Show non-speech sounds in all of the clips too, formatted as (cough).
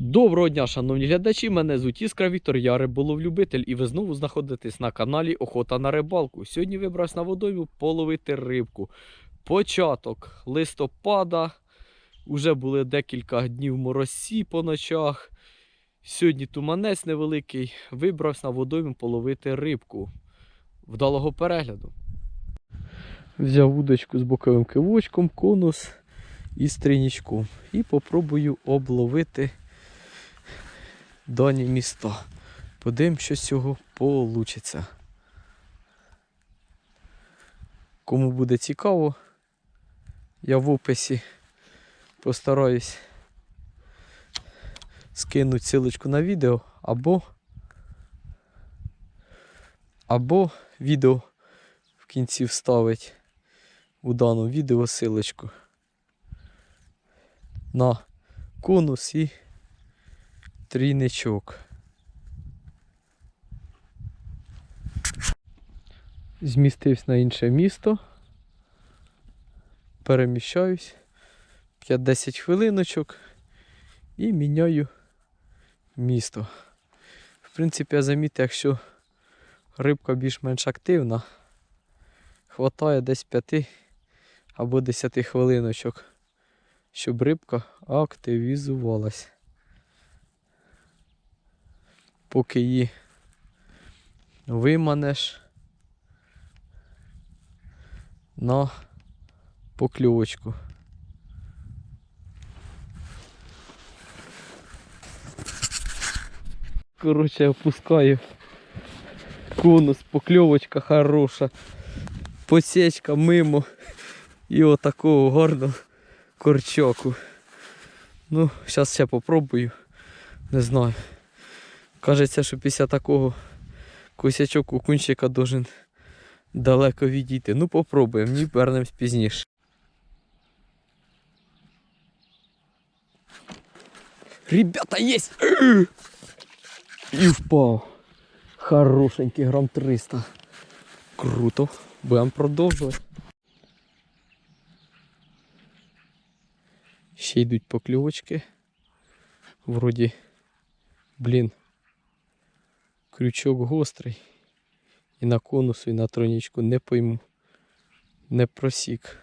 Доброго дня, шановні глядачі! Мене звуть Іскра Віктор, я риболовлюбитель, і ви знову знаходитесь на каналі Охота на рибалку. Сьогодні вибрався на водойму половити рибку. Початок листопада. Уже були декілька днів моросі по ночах. Сьогодні туманець невеликий. Вибрався на водойму половити рибку. Вдалого перегляду. Взяв удочку з боковим кивочком, конус і стрінічком. І попробую обловити дані міста. Подивимось, що з цього вийде. Кому буде цікаво, я в описі постараюсь скинути силочку на відео або, або відео в кінці вставить у даному відео силочку на конус і трійничок. Змістився на інше місто. Переміщаюсь 5-10 хвилиночок і міняю місто. В принципі, я замітив, якщо рибка більш-менш активна, хватає десь 5 або 10 хвилиночок, щоб рибка активізувалась. Поки її виманеш на покльовочку. Коротше, опускаю конус, покльовочка хороша, посечка мимо і отакого гарного корчаку. Ну, зараз ще попробую. Не знаю. Кажеться, що після такого косячок у кунчика должен далеко відійти. Ну попробуємо, ні вернемось пізніше. Ребята, есть! І впав. Хорошенький грам 300. Круто. Будемо продовжувати. Ще йдуть покльовочки. Вроді, блін, крючок гострий. І на конусу, і на тронічку не пойму. Не просік.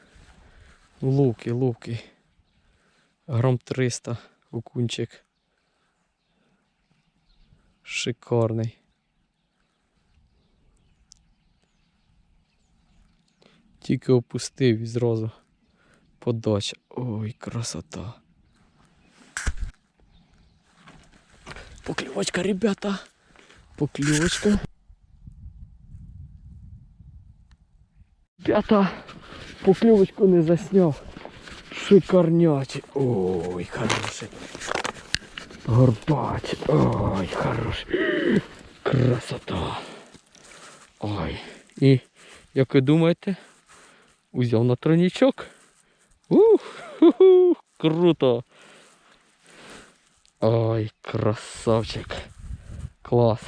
Ловкий, ловкий. Грам 300 окунчик. Шикарний. Тільки опустив і зразу подача. Ой, красота. Поклевочка, ребята. Поклевочка. Ребята, поклевочку не засняв. Шикарнячий. Ой, хороший. Горбач. Ой, хороший. Красота. Ой. І, як ви думаєте, узяв на тронічок. Ух, круто. Ой, красавчик. Клас.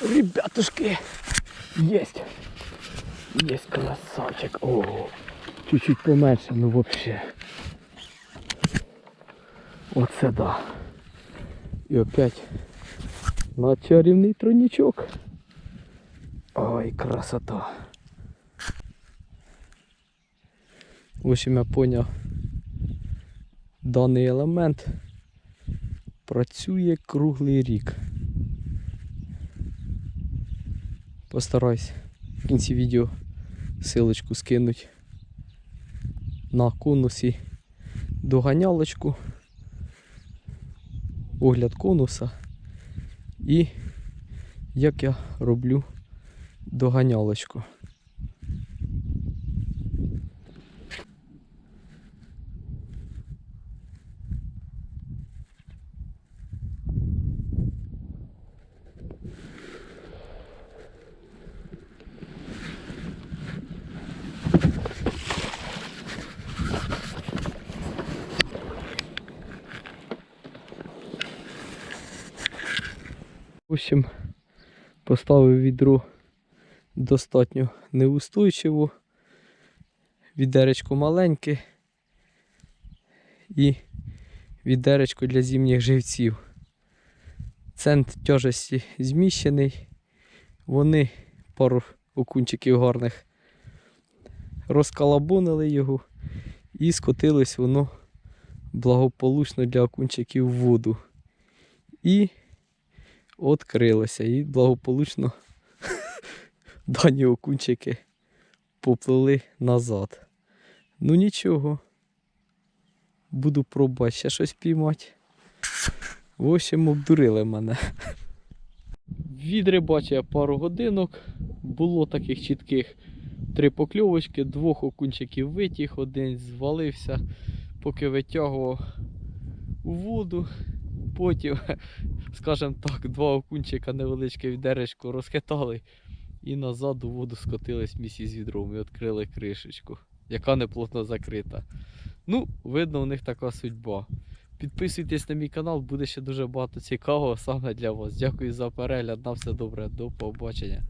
Ребятушки, есть. Есть красавчик. О, чуть-чуть поменше, ну вообще. Оце да. І опять на чарівний тронічок. Ой, красота. В общем, я поняв. Даний елемент працює круглий рік. Постараюсь в кінці відео силочку скинуть. На конусі. Доганялочку, огляд конуса. І як я роблю доганялочку. Общем, поставив відро достатньо неустойчиво. Відеречко маленьке і відеречко для зимніх живців. Центр тяжесті зміщений. Вони пару окунчиків гарних розкалабонили його і скотилось воно благополучно для окунчиків в воду. І відкрилося і благополучно (laughs) дані окунчики поплили назад. Ну нічого. Буду пробувати ще щось піймати. В общем, обдурили мене. Відрибачив я пару годинок. Було таких чітких три покльовочки, двох окунчиків витяг, один звалився, поки витягував воду. Потім, (laughs) скажімо так, два окунчика невеличке відеречко розхитали і назад у воду скотились місці з відром і відкрили кришечку, яка неплотно закрита. Ну, видно, у них така судьба. Підписуйтесь на мій канал, буде ще дуже багато цікавого саме для вас. Дякую за перегляд. На все добре, до побачення.